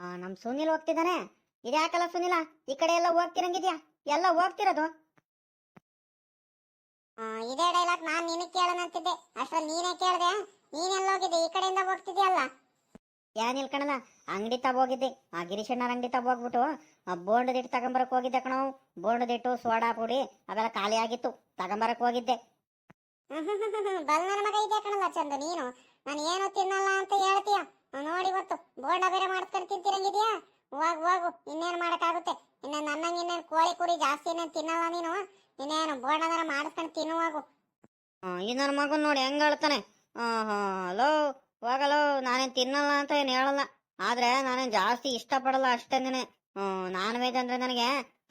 ಆ, ನಮ್ ಸುನಿಲ್ ಹೋಗ್ತಿದ್ದಾನೆ ಇದ್ಯಾಕಲ್ಲ ಸುನಿಲ? ಈ ಕಡೆ ಎಲ್ಲ ಹೋಗ್ತಿರಂಗಿದ್ಯಾ? ಎಲ್ಲ ಹೋಗ್ತಿರೋದು? ಇದೇ ಡೈಲಾಗ್ ನಾನ್ ನಿನಗೆ ಕೇಳೋಣ ಅಂತಿದ್ದೆ. ಅಷ್ಟ್ರಲ್ಲಿ ನೀನೇ ಕೇಳ್ದೆ. ನೀನೆಲ್ಲ ಹೋಗಿದ್ದೆ? ಈ ಕಡೆಯಿಂದ ಹೋಗ್ತಿದ್ಯಲ್ಲ? ಏನ್ ನಿಲ್ಕಣ್ಣ ಅಂಗಡಿ ತಗ ಹೋಗಿದ್ದೆ. ಆ ಗಿರೀಶಣ್ಣರ ಅಂಗಡಿ ತಗ ಹೋಗ್ಬಿಟ್ಟು ಆ ಬೋಂಡದಿಟ್ಟು ತಗೊಂಬರಕ್ ಹೋಗಿದ್ದೆ ಕಣವು ಬೋಂಡದಿಟ್ಟು ಸೋಡಾ ಪುಡಿ ಅವೆಲ್ಲ ಖಾಲಿ ಆಗಿತ್ತು. ತಗೊಂಬರಕ್ ಹೋಗಿದ್ದೆ. ಬಲ್ ನನ್ನ ಮಗ ಇದೆ ಕಣಲ್ಲ ಚಂದ? ನೀನು? ನಾನು ಏನು ತಿನ್ನಲ್ಲ ಅಂತ ಹೇಳ್ತೀಯ? ನೋಡಿ ಇವತ್ತು ಬೋಂಡ ಬೇರೆ ಮಾಡಿಸ್ಕೊಂಡು ತಿಂತಿರಂಗಿದ್ಯಾ? ಹೋಗು ಹೋಗು. ಇನ್ನೇನು ಮಾಡಕ್ಕಾಗುತ್ತೆ? ಇನ್ನ ನನ್ನಂಗೆ ಇನ್ನೇನು ಕೋಳಿ ಕುರಿ ಜಾಸ್ತಿ ಇನ್ನೇನು ತಿನ್ನಲ್ಲ ನೀನು? ಇನ್ನೇನು ಬೋಂಡದರ ಮಾಡಿಸ್ಕೊಂಡು ತಿನ್ನುವಾಗು ಈ ನನ್ನ ಮಗನ್ ನೋಡಿ ಹೆಂಗ್ ಹೇಳ್ತಾನೆ ಹಲೋ, ಹೋಗಲೋ, ನಾನೇನು ತಿನ್ನಲ್ಲ ಅಂತ ಏನು ಹೇಳಲ್ಲ. ಆದ್ರೆ ನಾನೇನು ಜಾಸ್ತಿ ಇಷ್ಟಪಡಲ್ಲ ಅಷ್ಟೇನೆ ನಾನ್ ವೆಜ್ ಅಂದ್ರೆ ನನಗೆ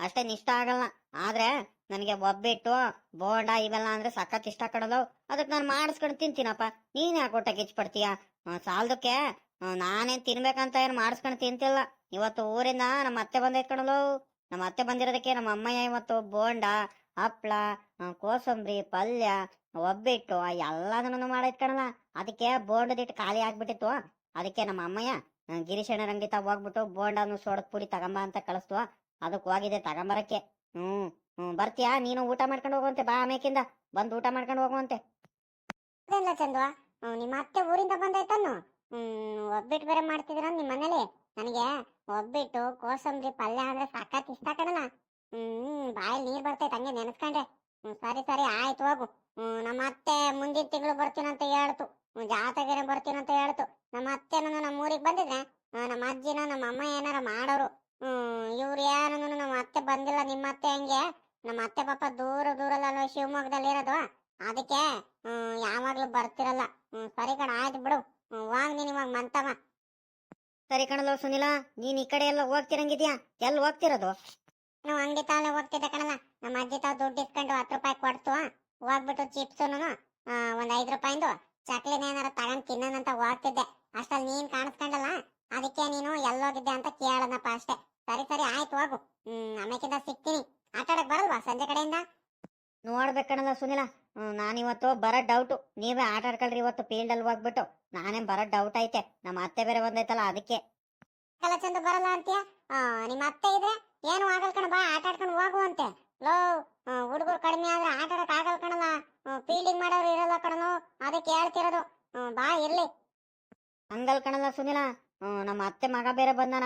ಅಷ್ಟೇನು ಇಷ್ಟ ಆಗಲ್ಲ. ಆದ್ರೆ ನನಗೆ ಒಬ್ಬಿಟ್ಟು, ಬೋಂಡ ಇವೆಲ್ಲ ಅಂದ್ರೆ ಸಖತ್ ಇಷ್ಟ ಕಡಲು ಅದಕ್ಕೆ ನಾನು ಮಾಡಿಸ್ಕೊಂಡು ತಿಂತೀನಪ್ಪ. ನೀನ್ ಯಾಕೆ ಊಟ ಕಿಚ್ಪಡ್ತೀಯ ಸಾಲದಕ್ಕೆ ನಾನೇನ್ ತಿನ್ಬೇಕಂತ ಏನ್ ಮಾಡಿಸ್ಕೊಂಡು ತಿಂತಿಲ್ಲ. ಇವತ್ತು ಊರಿಂದ ನಮ್ಮ ಅತ್ತೆ ಬಂದೈತ್ ನಮ್ಮ ಅತ್ತೆ ಬಂದಿರೋದಕ್ಕೆ ನಮ್ಮ ಅಮ್ಮಯ್ಯ ಇವತ್ತು ಬೋಂಡ, ಹಪ್ಳ ಕೋಸಂಬರಿ, ಪಲ್ಯ, ಒಬ್ಬಿಟ್ಟು ಎಲ್ಲದನ್ನು ಮಾಡೈತ್ ಕಣಲ್ಲ ಅದಕ್ಕೆ ಬೋಂಡದಿಟ್ಟು ಖಾಲಿ ಆಗ್ಬಿಟ್ಟಿತ್ತು. ಅದಕ್ಕೆ ನಮ್ಮ ಅಮ್ಮಯ್ಯ ಗಿರಿಶಣ ರಂಗಿತ ಹೋಗ್ಬಿಟ್ಟು ಬೋಂಡನು ಸೋಡದ್ ಪುಡಿ ತಗೊಂಬ ಅಂತ ಕಳಿಸ್ತು. ಅದಕ್ಕೆ ಹೋಗಿದೆ ತಗೊಂಬರಕ್ಕೆ. ಹ್ಮ್ ಹ್ಮ್, ಬರ್ತೀಯಾ? ನೀನು ಊಟ ಮಾಡ್ಕೊಂಡು ಹೋಗುವಂತೆ, ಬಾ ಆಮೇಕಿಂದ ಬಂದು ಊಟ ಮಾಡ್ಕೊಂಡು ಹೋಗುವಂತೆ. ಚಂದ್ವಾ. ಚಂದು ನಿಮ್ಮ ಅತ್ತೆ ಊರಿಂದ ಬಂದೈತನ್ನು. ಹ್ಮ್ ಒಬ್ಬಿಟ್ಟು ಬೇರೆ ಮಾಡ್ತಿದ್ರ ನಿಮ್ಮ ಮನೇಲಿ? ನನಗೆ ಒಬ್ಬಿಟ್ಟು ಕೋಸಂಬರಿ ಪಲ್ಯ ಅಂದ್ರೆ ಸಾಕತ್ ಇಷ್ಟ ಕಣಲ್ಲ ಹ್ಮ್, ಬಾಯಲ್ಲಿ ನೀರ್ ಬರ್ತೈತೆ, ಹಂಗೆ ನೆನೆಸ್ಕೊಂಡೆ. ಹ್ಮ್, ಸರಿ ಸರಿ, ಆಯ್ತು, ಹೋಗು. ಹ್ಮ್, ನಮ್ಮ ಅತ್ತೆ ಮುಂದಿನ ತಿಂಗಳು ಬರ್ತೀನಂತ ಹೇಳ್ತು. ಜಾತ್ರೆಗೆ ಬರ್ತೀನಂತ ಹೇಳ್ತು. ನಮ್ಮ ಅತ್ತೆನೂ ನಮ್ಮ ಊರಿಗೆ ಬಂದಿದ್ರೆ ನಮ್ಮ ಅಜ್ಜಿನ, ನಮ್ಮ ಅಮ್ಮ ಏನಾರ ಮಾಡೋರು. ಹ್ಮ್, ಇವ್ರು ಏನೂ ನಮ್ಮ ಅತ್ತೆ ಬಂದಿಲ್ಲ, ನಿಮ್ಮ ಅತ್ತೆ ಹಂಗೆ. ನಮ್ಮ ಅತ್ತೆ ಪಾಪ ದೂರ ದೂರದಲ್ಲ ಶಿವಮೊಗ್ಗದಲ್ಲಿ ಇರೋದು ಅದಕ್ಕೆ, ಹ್ಮ್, ಯಾವಾಗ್ಲೂ ಬರ್ತಿರಲ್ಲ. ಹ್ಮ್, ಸರಿ ಕಣ, ಆಯ್ತು ಬಿಡು. ವಾಂಗ್ ನೀನ್ ಇವಾಗ ಮಂತವ. ಸರಿ ಕಣಲ್ಲ ಸುನಿಲ, ನೀನ್ ಈ ಕಡೆ ಎಲ್ಲ ಹೋಗ್ತಿರಂಗಿದ್ಯಾ? ಎಲ್ಲಿ ಹೋಗ್ತಿರೋದು? ನಾವು ಅಂಗಡಿ ತಾಳೆ ಹೋಗ್ತಿದ್ದೆ ಕಣಲ್ಲ ನಮ್ಮ ಅಜ್ಜಿ ತಾವ್ ದುಡ್ಡು ಇಸ್ಕೊಂಡು ಹತ್ತು ರೂಪಾಯಿ ಕೊಡ್ತು. ಹೋಗ್ಬಿಟ್ಟು ಚಿಪ್ಸುನು ಒಂದ್ ಐದು ರೂಪಾಯಿಂದು ಚಕ್ಲಿನ ಏನಾರ ತಗೊಂಡ್ ತಿನ್ನೋಣಂತ ಹೋಗ್ತಿದ್ದೆ. ಅಷ್ಟಲ್ಲಿ ನೀನ್ ಕಾಣಿಸ್ಕೊಂಡಲ್ಲ? ಅದಕ್ಕೆ ನೀನು ಎಲ್ಲೋಗಿದ್ದೆ ಅಂತ ಕೇಳೋಣಪ್ಪ ಅಷ್ಟೇ. ಸರಿ ಸರಿ, ಆಯ್ತು ಹೋಗು. ಹ್ಮ್ ಆಮೇಕಿಂದ ಸಿಗ್ತೀನಿ. ಆಟ ಬರಲ್ವಾ ಸಂಜೆ ಕಡೆಯಿಂದ? ನೋಡ್ಬೇಕಣಲ್ಲ ಸುನಿಲ. ನಾನಿವತ್ತು ಬರೋ ಡೌಟು ನೀವೇ ಆಟ ಆಡ್ಕೊಳ್ರಿ ಇವತ್ತು ಫೀಲ್ಡ್ ಅಲ್ಲಿ ಹೋಗ್ಬಿಟ್ಟು. ನಾನೇ ಬರೋ ಡೌಟ್ ಐತೆ. ನಮ್ಮ ಅತ್ತೆ ಬೇರೆ ಬಂದೈತಲ್ಲ ಅದಕ್ಕೆ. ಚಂದ ಬರಲ್ಲ ಅಂತೀಯ? ನಿಮ್ಮ ಅತ್ತೆ ಇದ್ರೆ ಏನು ಆಗಲ್ ಕಣ ಬಾ ಆಟ ಆಡ್ಕೊಂಡು ಹೋಗುವಂತೆ ಲೋ ಹುಡುಗರು ಕಡಿಮೆ ಆದ್ರೆ ಆಟ ಆಡಕ್ ಆಗಲ್ ಕಣಲ್ಲ. ಫೀಲ್ಡಿಂಗ್ ಮಾಡೋರು ಇರಲ್ಲ ಕಣನು ಅದಕ್ಕೆ ಹೇಳ್ತಿರೋದು. ಬಾ ಇರ್ಲಿ. ಹಂಗಲ್ ಕಣಲ್ಲ ಸುನಿಲ. ಹ್ಮ್, ನಮ್ಮ ಅತ್ತೆ ಮಗ ಬೇರೆ ಬಂದಾನ.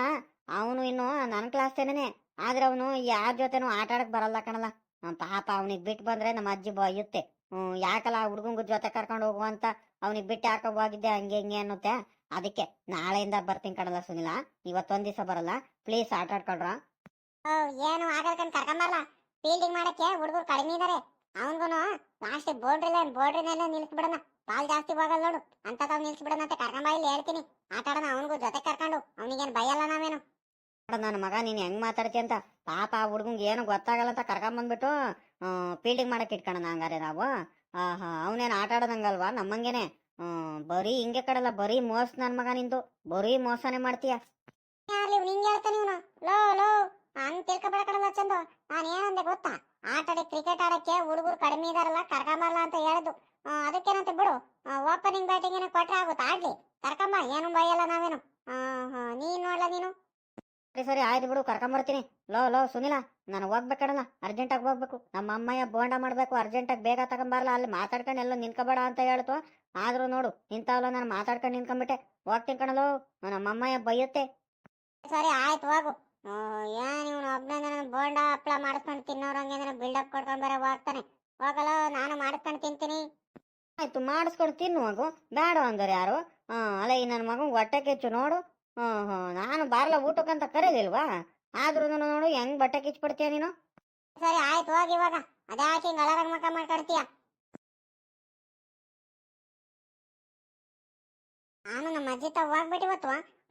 ಅವನು ಇನ್ನು ನನ್ನ ಕ್ಲಾಸ್ ತೇನೆ ಆದ್ರೆ ಅವನು ಯಾರ ಜೊತೆನೂ ಆಟ ಆಡಕ್ ಬರಲ್ಲ ಕಣಲ್ಲ. ಪಾಪ ಅವನಿಗೆ ಬಿಟ್ಟು ಬಂದ್ರೆ ನಮ್ಮ ಅಜ್ಜಿ ಬೈಯುತ್ತೆ. ಹ್ಮ್ ಯಾಕಲ್ಲ ಹುಡುಗಂಗ ಜೊತೆ ಕರ್ಕೊಂಡು ಹೋಗುವಂತ ಅವನಿಗೆ ಬಿಟ್ಟು ಯಾಕ ಹೋಗಿದ್ದೆ ಹಂಗೆ ಹಿಂಗೆ ಅನ್ನುತ್ತೆ. ಅದಕ್ಕೆ ನಾಳೆಯಿಂದ ಬರ್ತೀನಿ ಕಡಲ ಸುನಿಲ. ಇವತ್ತೊಂದ್ ದಿವಸ ಬರಲ್ಲ. ಪ್ಲೀಸ್ ಆಟ ಆಡ್ಕೊಳ್ರ. ಏನು ಆಗಲ್ಕಂಡ್ ಕರ್ಕೊಂಬರಲ್ಲ ಫೀಲ್ಡಿಂಗ್ ಮಾಡಕ್ಕೆ ಹುಡುಗರು ಕಡಿಮೆ ಇದಾರೆ. ಅವನ್ಗುನು ಲಾಸ್ಟ್ ಬೌಂಡ್ರಿ ಲೈನ್ ಬೌಂಡ್ರಿನೆಲ್ಲ ನಿಲ್ಸ್ಬಿಡಣ. ಬಾಲ್ ಜಾಸ್ತಿ ಹೋಗಲ್ಲ ನೋಡು. ಅಂತ ತಾವ್ ನಿಲ್ಸ್ಬಿಡೋಣ ಅಂತ ಕರ್ಕೊಂಬ ಹೇಳ್ತೀನಿ. ಆಟಾಡೋಣ ಅವನಿಗೂ ಜೊತೆ ಕರ್ಕೊಂಡು ಅವನಿಗೇನು ಬಯಲ್ಲ ನಾವೇನು? ನನ್ನ ಮಗ, ನೀನ್ ಹೆಂಗ್ ಮಾತಾಡ್ತಿ ಅಂತ. ಪಾಪ ಆ ಹುಡುಗಂಗೆ ಏನು ಗೊತ್ತಾಗಲ್ಲ ಅಂತ ಕರ್ಕೊಂಡ್ ಬಂದ್ಬಿಟ್ಟು ಫೀಲ್ಡಿಂಗ್ ಮಾಡಕ್ ಇಟ್ಕೊಂಡ ಹಂಗಾರೆ ನಾವು. ಅವನೇನ್ ಆಟ ಆಡೋದಂಗಲ್ವಾ? ನಮ್ಮಂಗೇನೆ. ಬರೀ ಹಿಂಗೆ ಕಡಲ್ಲ, ಬರೀ ಮೋಸ ನನ್ ಮಗ ನಿಂದು. ಬರೀ ಮೋಸನೆ ಮಾಡ್ತೀಯ. ಹಂಗ್ ತಿಳ್ಕೊಬೇಕಲ್ಲ ಚಂದು. ನಾನು ಗೊತ್ತಾ? ಆಟ ಕ್ರಿಕೆಟ್ ಆಡಕ್ಕೆ ಹುಡುಗರು ಕಡಿಮೆ ಇದಾರಲ್ಲ ಕರ್ಕೊಂಬರಲ್ಲ ಅಂತ ಹೇಳುದು ಆ, ಅದಕ್ಕೇನಂತೆ ಬಿಡು ಓಪನಿಂಗ್ ಬ್ಯಾಟಿಂಗ್ ಏನೋ ಕೊಟ್ರೆ ಆಗುತ್ತೆ ಆಡ್ಲಿ ಕರ್ಕೊಂಬ ಏನು ಭಯಲ್ಲ ನಾವೇನು ಆ, ಹಾ, ನೀನ್ ನೋಡ್ಲ ನೀನು ಸರಿ ಸರಿ ಆಯ್ತು ಬಿಡು ಕರ್ಕೊಂಬರ್ತೀನಿ ಲೋ ಲೋ ಸುನಿಲ ನಾನು ಹೋಗ್ಬೇಕಡಲ್ಲ ಅರ್ಜೆಂಟಾಗಿ ಹೋಗ್ಬೇಕು. ನಮ್ಮ ಅಮ್ಮಯ್ಯ ಬೋಂಡ ಮಾಡ್ಬೇಕು ಅರ್ಜೆಂಟಾಗಿ ಬೇಗ ತಗೊಂಬರಲ್ಲ ಅಲ್ಲಿ ಮಾತಾಡ್ಕೊಂಡು ಎಲ್ಲೋ ನಿನ್ಕೋಬೇಡ ಅಂತ ಹೇಳ್ತು. ಆದ್ರೂ ನೋಡು ಇಂಥವಲ್ಲ ನಾನು ಮಾತಾಡ್ಕೊಂಡು ನಿನ್ಕೊಂಬಿಟ್ಟೆ ಹೋಗ್ತೀನಿ ಕಣಲೋ ನಮ್ಮ ಅಮ್ಮಯ್ಯ ಬೈಯುತ್ತೆ. ಸರಿ ಆಯ್ತು ಹೋಗು. ಆ, ಏನ್ ಇವನು ಒಬ್ಬನೇ ಬೋಂಡ ಹಪ್ಳ ಮಾಡಿಸ್ಕೊಂಡು ತಿನ್ನೋರಂಗೆ ಬಿಲ್ಡಪ್ ಕೊಡ್ಕೊಂಡ್ ಬರೋ ಹೋಗ್ತಾನೆ. ಹೋಗಲ್ಲ ನಾನು ಮಾಡಿಸ್ಕೊಂಡು ತಿಂತೀನಿ. ಆಯ್ತು ಮಾಡಿಸ್ಕೊಂಡು ತಿನ್ನುವಾಗು ಬೇಡ ಅಂದರು ಯಾರು? ಹಾ ಅಲ್ಲ ಈ ನನ್ನ ಮಗು ಹೊಟ್ಟೆ ಕೆಚ್ಚು ನೋಡು. ಹ್ಮ್ ಹ್ಮ್. ನಾನು ಬಾರ್ಲ ಊಟಕ್ಕಂತ ಕರೆದಿಲ್ವಾ? ಆದ್ರೂ ನೋಡು, ಹೆಂಗ್ ಬಟ್ಟೆ ಕಿಚ್ಬಿಡ್ತೀಯ ನೀನು? ಸರಿ, ಆಯ್ತು, ಹೋಗಿ ಇವಾಗ ಅದ್ಯಾಕೆ ಹಿಂಗ್ ಅಲರಾಗ ಮಕ್ಕ ಮಾಡ್ಕೊಡ್ತೀಯ. ನಾನು ನಮ್ಮ ಅಜ್ಜಿ ತಾವ್ ಹೋಗ್ಬಿಟ್ಟು ಇವತ್ತು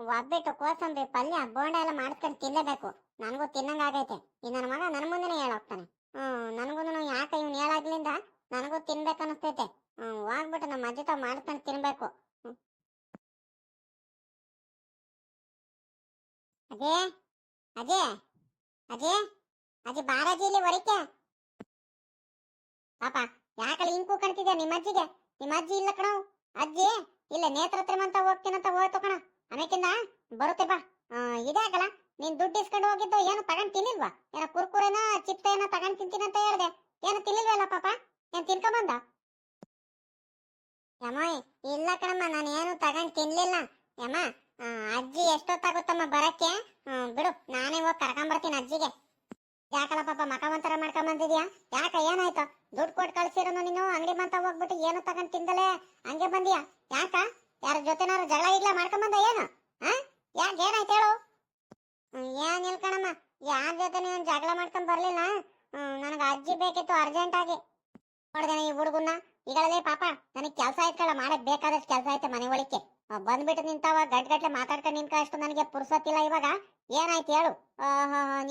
ಒಬ್ಬಿಟ್ಟು ಕೋಸಂಬರಿ, ಪಲ್ಯ, ಬೋಂಡ ಎಲ್ಲ ಮಾಡ್ಕೊಂಡು ತಿನ್ನಲೇಬೇಕು ನನಗೂ ತಿನ್ನಂಗ ಆಗೈತೆ. ಈ ನನ್ನ ಮಗ ನನ್ನ ಮುಂದೆನೆ ಹೇಳೋಗ್ತಾನೆ ಹ್ಮ್ ನನಗೂ ಯಾಕೆ ಇವ್ನು ಹೇಳಾಗ್ಲಿಂದ ನನಗೂ ತಿನ್ಬೇಕು ಅನಿಸ್ತೈತೆ. ಹ್ಮ್ ಹೋಗ್ಬಿಟ್ಟು ನಮ್ಮ ಅಜ್ಜಿ ತಾವ್ ಮಾಡ್ಕೊಂಡು ತಿನ್ಬೇಕು. ಅದೇ ಅದೇ ಅಜೇ ಅಜ್ಜಿ ಬಾರಾಜಿ ಇಲ್ಲಿ ಹೊರಕ್ಕೆ. ಪಾಪ ಯಾಕಲ್ಲಿ ಇಂಕು ಕೂಕಣ್ತಿದ್ಯಾ ನಿಮ್ಮ ಅಜ್ಜಿಗೆ? ನಿಮ್ಮ ಅಜ್ಜಿ ಇಲ್ಲ ಕಣ. ಅಜ್ಜಿ, ಇಲ್ಲ ನೇತ್ರ ಅಂತ ಹೋಗ್ತೀನಂತ ಹೋಯ್ತು ಕಣ. ಆಮೇಕಿಂದ ಬರುತ್ತೆ ಬಾ. ಇದಾಗಲ್ಲ ನೀನ್ ದುಡ್ಡು ಇಸ್ಕೊಂಡು ಹೋಗಿದ್ದು ಏನು ತಗೊಂಡ್ ತಿನ್ನಿಲ್ವಾ? ಏನ ಕುರ್ಕುರೆನ, ಚಿಪ್ಸ್ ಏನೋ ತಗೊಂಡ್ ತಿಂತೀನಿ ಅಂತ ಹೇಳ್ದೆ. ಏನು ತಿನ್ನಿಲ್ವಲ್ಲ ಪಾಪ? ಏನ್ ತಿನ್ಕೊಂಬಂದ? ಯಮ್ಮ ಇಲ್ಲ ಕಣಮ್ಮ ನಾನು ಏನು ತಗೊಂಡ್ ತಿನ್ಲಿಲ್ಲ. ಯಮ್ಮ ಅಜ್ಜಿ ಎಷ್ಟೊತ್ತಾಗುತ್ತಮ್ಮ ಬರಕ್ಕೆ? ಬಿಡು, ನಾನೇ ಹೋಗಿ ಕರ್ಕೊಂಬರ್ತೀನಿ ಅಜ್ಜಿಗೆ. ಯಾಕಲ್ಲ ಪಾಪ, ಮಕ ಒಂಥರ ಯಾಕ, ಏನಾಯ್ತು? ದುಡ್ಡು ಕೊಟ್ಟು ಕಳ್ಸಿರೋನು ನೀನು? ಅಂಗಡಿ ಮಂತ ಹೋಗ್ಬಿಟ್ಟು ಏನು ತಗೊಂಡ್ ತಿಂದಲೇ? ಹಂಗೆ ಬಂದಿಯಾ? ಯಾಕ? ಯಾರ ಜೊತೆನಾರು ಜಗಳ ಇಗ್ಲ ಮಾಡ್ಕೊಂಡ್ ಬಂದ ಏನು? ಯಾಕೆ, ಏನಾಯ್ತು ಹೇಳು? ಏನ್ ಇಲ್ಕಣಮ್ಮ ಯಾರ ಜೊತೆ ನೀನು ಜಗಳ ಮಾಡ್ಕೊಂಡ್ ಬರ್ಲಿಲ್ಲ? ನನಗೆ ಅಜ್ಜಿ ಬೇಕಿತ್ತು ಅರ್ಜೆಂಟ್ ಆಗಿ. ನೋಡ್ದೇನೆ ಈ ಹುಡುಗನ್ನ. ಈಗಲೇ ಪಾಪ, ನನಗೆ ಕೆಲಸ ಆಯ್ತಲ್ಲ ಮಾಡಕ್ ಬೇಕಾದಷ್ಟು ಕೆಲಸ ಐತೆ ಮನೆ ಒಳಕ್ಕೆ. ಬಂದ್ಬಿಟ್ಟು ನಿಂತಾವ, ಗಂಟ್ ಗಟ್ಲೆ ಮಾತಾಡ್ಕೊಂಡು ನಿಂತ ಅಷ್ಟು ನನಗೆ ಪುರ್ಸತ್ತಿಲ್ಲ ಇವಾಗ. ಏನಾಯ್ತು ಹೇಳು?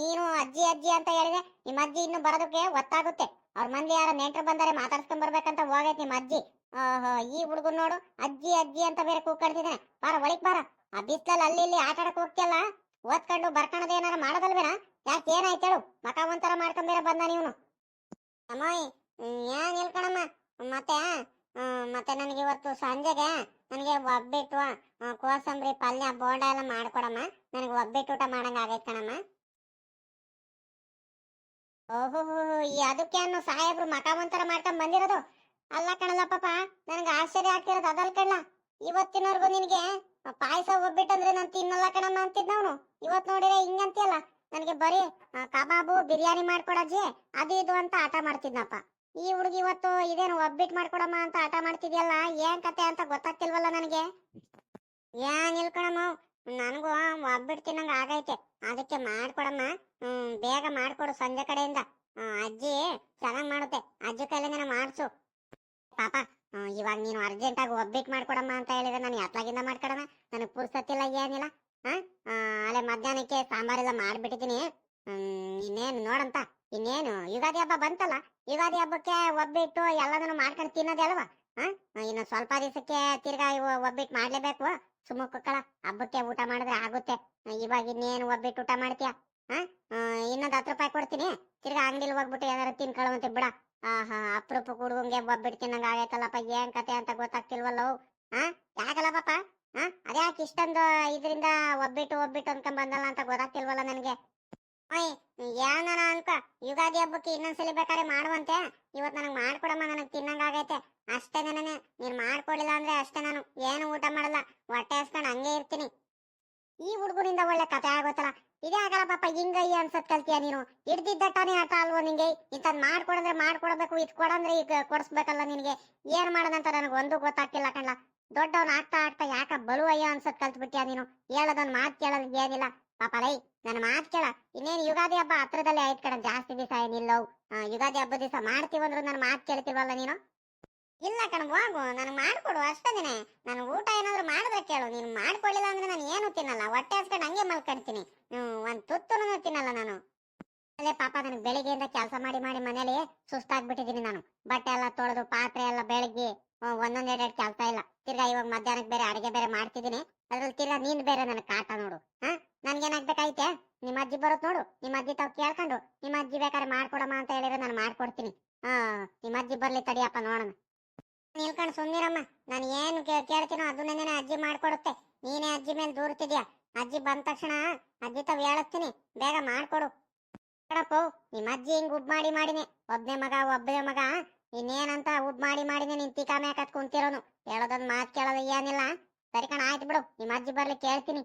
ನೀನು ಅಜ್ಜಿ ಅಜ್ಜಿ ಅಂತ ಹೇಳಿದೆ ನಿಮ್ಮ ಅಜ್ಜಿ ಇನ್ನು ಬರೋದಕ್ಕೆ ಒತ್ತಾಗುತ್ತೆ. ಅವ್ರ ಮಂದಿ ಯಾರ ನೆಂಟ್ರು ಬಂದರೆ, ಮಾತಾಡ್ಸ್ಕೊಂಡ್ ಬರ್ಬೇಕಂತ ಹೋಗೈತೆ ನಿಮ್ಮ ಅಜ್ಜಿ. ಈ ಹುಡುಗನ್ ನೋಡು, ಅಜ್ಜಿ ಅಜ್ಜಿ ಅಂತ ಬೇರೆ ಕೂಗಾಡ್ತಿದ್ದಾನೆ ಬಾರ, ಒಳಗ್ ಬಾರ. ಆ ಬಿಸ್ಲಲ್ಲಿ ಅಲ್ಲಿ ಇಲ್ಲಿ ಆಟ ಆಡಕ್ ಹೋಗ್ತಿಯಲ್ಲ, ಓದ್ಕೊಂಡು ಬರ್ಕಣದ ಏನಾರ ಮಾಡೋದಲ್ವೇನ? ಯಾಕೆ ಏನಾಯ್ತು ಹೇಳು? ಮಕ ಒಂಥರ ಮಾಡ್ಕೊಂಡ್ ಬೇರೆ ಬಂದ ನೀವು ಅಮ್ಮ ಏನ್ ಹೇಳ್ಕಣಮ್ಮ? ಮತ್ತೆ ಮತ್ತೆ ನನಗೆ ಇವತ್ತು ಸಂಜೆಗೆ ನನಗೆ ಒಬ್ಬಿಟ್ಟು ಕೋಸಂಬರಿ ಪಲ್ಯ, ಬೋಂಡ ಎಲ್ಲ ಮಾಡ್ಕೊಡಮ್ಮ. ನನಗೆ ಒಬ್ಬಿಟ್ಟು ಊಟ ಮಾಡಂಗ ಆಗೈತೆ ಕಣಮ್ಮ. ಓಹೋ ಈ ಅದಕ್ಕೆ ಅನ್ನು ಸಾಹೇಬ್ರು ಮಕ ಒಂಥರ ಮಾಡ್ಕೊಂಡ್ ಬಂದಿರೋದು? ಅಲ್ಲ ಕಣಲ್ಲ ಪಾಪ, ನನಗೆ ಆಶ್ಚರ್ಯ ಆಗ್ತಿರೋದು ಅದಲ್ ಕಣ್ಣ ಇವತ್ತಿನವರೆಗೂ ನಿನಗೆ ಪಾಯಸ ಒಬ್ಬಿಟ್ಟಂದ್ರೆ ನಾನು ತಿನ್ನಲ್ಲ ಕಣಮ್ಮ ಅಂತಿದ್ನವನು ಇವತ್ ನೋಡಿದ್ರೆ ಹಿಂಗಂತಿಯಲ್ಲ. ನನಗೆ ಬರೀ ಕಬಾಬು, ಬಿರಿಯಾನಿ ಮಾಡ್ಕೊಡಜ್ಜಿ ಅದು ಇದು ಅಂತ ಆಟ ಮಾಡ್ತಿದ್ನಪ್ಪ. ಈ ಹುಡುಗಿ ಇವತ್ತು ಇದೇನು ಒಬ್ಬಿಟ್ಟು ಮಾಡ್ಕೊಡಮ್ಮ ಅಂತ ಆಟ ಮಾಡ್ತಿದ್ಯಲ್ಲ? ಏನ್ ಕತೆ ಅಂತ ಗೊತ್ತಾಗ್ತಿಲ್ವಲ್ಲ ನನಗೆ? ಏನ್ ಇಲ್ಕಣಮ್ಮ ನನಗೂ ಒಬ್ಬಿಟ್ಟು ತಿನ್ನಂಗ ಆಗೈತೆ. ಅದಕ್ಕೆ ಮಾಡ್ಕೊಡಮ್ಮ. ಹ್ಮ್, ಬೇಗ ಮಾಡ್ಕೊಡು ಸಂಜೆ ಕಡೆಯಿಂದ. ಅಜ್ಜಿ ಚೆನ್ನಾಗ್ ಮಾಡುತ್ತೆ. ಅಜ್ಜಿ ಕೈಲಿಂದ ಮಾಡ್ಸು. ಪಾಪ ಇವಾಗ ನೀನು ಅರ್ಜೆಂಟ್ ಆಗಿ ಒಬ್ಬಿಟ್ ಮಾಡ್ಕೊಡಮ್ಮ ಅಂತ ಹೇಳಿದ್ರೆ ನಾನು ಯಾತ್ಲಾಗಿಂದ ಮಾಡ್ಕೊಡಮ್ಮ? ನನಗೆ ಪುರ್ಸತ್ತಿಲ್ಲ, ಏನಿಲ್ಲ. ಹಾ ಅಲ್ಲೇ ಮಧ್ಯಾಹ್ನಕ್ಕೆ ಸಾಂಬಾರೆಲ್ಲ ಮಾಡ್ಬಿಟ್ಟಿದ್ದೀನಿ. ಇನ್ನೇನು ನೋಡಂತ, ಇನ್ನೇನು, ಯುಗಾದಿ ಹಬ್ಬ ಬಂತಲ್ಲ, ಯುಗಾದಿ ಹಬ್ಬಕ್ಕೆ ಒಬ್ಬಿಟ್ಟು ಎಲ್ಲದನ್ನು ಮಾಡ್ಕೊಂಡು ತಿನ್ನೋದೇ ಅಲ್ವಾ? ಹಾ, ಇನ್ನು ಸ್ವಲ್ಪ ದಿವಸಕ್ಕೆ ತಿರ್ಗಾ ಇವು ಒಬ್ಬಿಟ್ಟು ಮಾಡ್ಲೇಬೇಕು. ಸುಮ್ಮ ಕುಕ್ಕಳ, ಹಬ್ಬಕ್ಕೆ ಊಟ ಮಾಡಿದ್ರೆ ಆಗುತ್ತೆ. ಇವಾಗ ಇನ್ನೇನು ಒಬ್ಬಿಟ್ಟು ಊಟ ಮಾಡ್ತೀಯ? ಹಾ ಇನ್ನೊಂದು ಹತ್ತು ರೂಪಾಯಿ ಕೊಡ್ತೀನಿ. ತಿರ್ಗಾ ಅಂಗಡಿಲಿ ಹೋಗ್ಬಿಟ್ಟು ಏನಾರು ತಿನ್ಕೊಳ್ಳುವಂತೆ ಬಿಡ. ಆಹಾ ಅಪ್ರೂಪ ಹುಡುಗಂಗೆ ಒಬ್ಬಿಟ್ಟು ತಿನ್ನಂಗ ಆಗೈತಲ್ಲಪ್ಪ, ಏನ್ ಕತೆ ಅಂತ ಗೊತ್ತಾಗ್ತಿಲ್ವಲ್ಲ? ಹಾ, ಯಾಕಲ್ಲ ಪಾಪ? ಹಾ, ಅದ್ಯಾಕೆ ಇಷ್ಟೊಂದು ಇದರಿಂದ ಒಬ್ಬಿಟ್ಟು ಒಬ್ಬಿಟ್ಟು ಅನ್ಕೊಂಡ್ ಬಂದಲ್ಲ ಅಂತ ಗೊತ್ತಾಗ್ತಿಲ್ವಲ್ಲ ನನಗೆ? ಓಯ್ ಏನಾನ ಅನ್ಕೋ. ಯುಗಾದಿ ಹಬ್ಬಕ್ಕೆ ಇನ್ನೊಂದ್ಸಲಿ ಬೇಕಾದ್ರೆ ಮಾಡುವಂತೆ. ಇವತ್ ನನಗ್ ಮಾಡ್ಕೊಡಮ್ಮ, ನನಗ್ ತಿನ್ನಂಗಾಗೈತೆ ಅಷ್ಟೇ ನನನೆ ನೀನ್ ಮಾಡ್ಕೊಡಿಲ್ಲ ಅಂದ್ರೆ ಅಷ್ಟೇ ನಾನು ಏನು ಊಟ ಮಾಡಲ್ಲ. ಹೊಟ್ಟೆ ಹಸ್ಕೊಂಡು ಹಂಗೆ ಇರ್ತೀನಿ. ಈ ಹುಡುಗರಿಂದ ಒಳ್ಳೆ ಕತೆ ಆಗೋತಲ್ಲ. ಇದೇ ಆಗಲ್ಲ ಪಾಪ, ಹಿಂಗಯ್ಯ ಅನ್ಸತ್ ಕಲ್ತಿಯ ನೀನು? ಹಿಡ್ದಿದ್ದಟ್ಟಾನೆ ಆಟ ಅಲ್ವೋ ನಿಂಗೆ? ಇಂಥದ್ ಮಾಡ್ಕೊಡಂದ್ರೆ ಮಾಡ್ಕೊಡ್ಬೇಕು ಇದ್ ಕೊಡಂದ್ರೆ ಈಗ ಕೊಡಿಸ್ಬೇಕಲ್ಲ ನಿನಗೆ? ಏನ್ ಮಾಡೋದಂತ ನನಗ್ ಒಂದು ಗೊತ್ತಾಗ್ತಿಲ್ಲ ಕಣ್ಲ. ದೊಡ್ಡವನ್ ಆಗ್ತಾ ಆಗ್ತಾ ಯಾಕ ಬಲು ಅಯ್ಯ ಅನ್ಸತ್ ಕಲ್ತ್ಬಿಟ್ಟಿಯ ನೀನು? ಹೇಳೋದೊಂದ್ ಮಾತು ಕೇಳೋದ್ ಏನಿಲ್ಲ. ಪಾಪ ಲೈ ನನ್ನ ಮಾತ್ ಕೇಳ. ಇನ್ನೇನು ಯುಗಾದಿ ಹಬ್ಬ ಹತ್ರದಲ್ಲೇ ಆಯ್ತ್ ಕಣ, ಜಾಸ್ತಿ ದಿವಸ ಏನಿಲ್ಲವು ಯುಗಾದಿ ಹಬ್ಬದ ದಿವಸ ಮಾಡ್ತೀವಂದ್ರು ನನ್ನ ಮಾತ್ ಕೇಳ್ತೀವಲ್ಲ ನೀನು? ಇಲ್ಲ ಕಣ, ಹೋಗು, ನನಗೆ ಮಾಡ್ಕೊಡು ಅಷ್ಟೇನೆ ನಾನು ಊಟ ಏನಾದ್ರು ಮಾಡಿದ್ರೆ ಕೇಳು. ನೀನು ಮಾಡ್ಕೊಳ್ಳಿಲ್ಲ ಅಂದ್ರೆ ನಾನು ಏನು ತಿನ್ನಲ್ಲ. ಹೊಟ್ಟೆ ಹಸ್ಕೊಂಡು ಹಂಗೆ ಮಲ್ಕೊಳ್ತೀನಿ ಹ್ಮ್, ಒಂದ್ ತುತ್ತುನು ತಿನ್ನಲ್ಲ ನಾನು. ಅಲ್ಲೇ ಪಾಪ ನನಗೆ ಬೆಳಿಗ್ಗೆಯಿಂದ ಕೆಲಸ ಮಾಡಿ ಮಾಡಿ ಮನೇಲಿ ಸುಸ್ತಾಗ್ಬಿಟ್ಟಿದೀನಿ ನಾನು. ಬಟ್ಟೆ ಎಲ್ಲ ತೊಳೆದು, ಪಾತ್ರೆ ಎಲ್ಲ ಬೆಳಗ್ಗೆ ಒಂದೊಂದ್ ಎರಡೆರಡು ಕೆಲಸ ಇಲ್ಲ. ತಿರ್ಗಾ ಇವಾಗ ಮಧ್ಯಾಹ್ನಕ್ಕೆ ಬೇರೆ ಅಡಿಗೆ ಬೇರೆ ಮಾಡ್ತಿದ್ದೀನಿ. ಅದ್ರಲ್ಲಿ ತಿರ್ಗಾ ನೀನ್ ಬೇರೆ ನನಗೆ ಕಾಟ ನೋಡು. ಹಾ? ನನ್ಗೇನಾಗ್ಬೇಕಾಯ್ತೆ? ನಿಮ್ಮ ಅಜ್ಜಿ ಬರುತ್ತೆ ನೋಡು. ನಿಮ್ಮ ಅಜ್ಜಿ ತಾವ್ ಕೇಳ್ಕೊಂಡು ನಿಮ್ಮ ಅಜ್ಜಿ ಬೇಕಾದ್ರೆ ಮಾಡ್ಕೊಡಮ್ಮ ಅಂತ ಹೇಳಿದ್ರೆ ನಾನು ಮಾಡ್ಕೊಡ್ತೀನಿ. ಹಾ ನಿಮ್ಮ ಅಜ್ಜಿ ಬರ್ಲಿ ತಡಿಯಪ್ಪ ನೋಡೋಣ. ನಿಲ್ಕೊಂಡು ಸುಮ್ನಿರಮ್ಮ. ನಾನು ಏನು ಕೇಳ್ತೀನೋ ಅದನ್ನೇನೆ ಅಜ್ಜಿ ಮಾಡ್ಕೊಡುತ್ತೆ. ನೀನೇ ಅಜ್ಜಿ ಮೇಲೆ ದೂರ್ತಿದ್ಯಾ? ಅಜ್ಜಿ ಬಂದ ತಕ್ಷಣ ಅಜ್ಜಿ ತಾವ್ ಹೇಳತ್ತೀನಿ. ಬೇಗ ಮಾಡ್ಕೊಡು. ಕಣಪ್ಪು ನಿಮ್ಮ ಅಜ್ಜಿ ಹಿಂಗ್ ಉಬ್ ಮಾಡಿ ಮಾಡಿನಿ. ಒಬ್ನೇ ಮಗ ಒಬ್ಬನೇ ಮಗ ಇನ್ನೇನಂತ ಉದ್ ಮಾಡಿ ಮಾಡಿನೇ ನಿನ್ ತಿಕಾಮೆ ಹಾಕತ್ ಕುಂತಿರೋನು. ಹೇಳೋದೊಂದ್ ಮಾತ್ ಕೇಳೋದು ಏನಿಲ್ಲ. ಸರಿ ಕಣ, ಆಯ್ತು ಬಿಡು. ನಿಮ್ಮ ಅಜ್ಜಿ ಬರ್ಲಿ, ಕೇಳ್ತೀನಿ.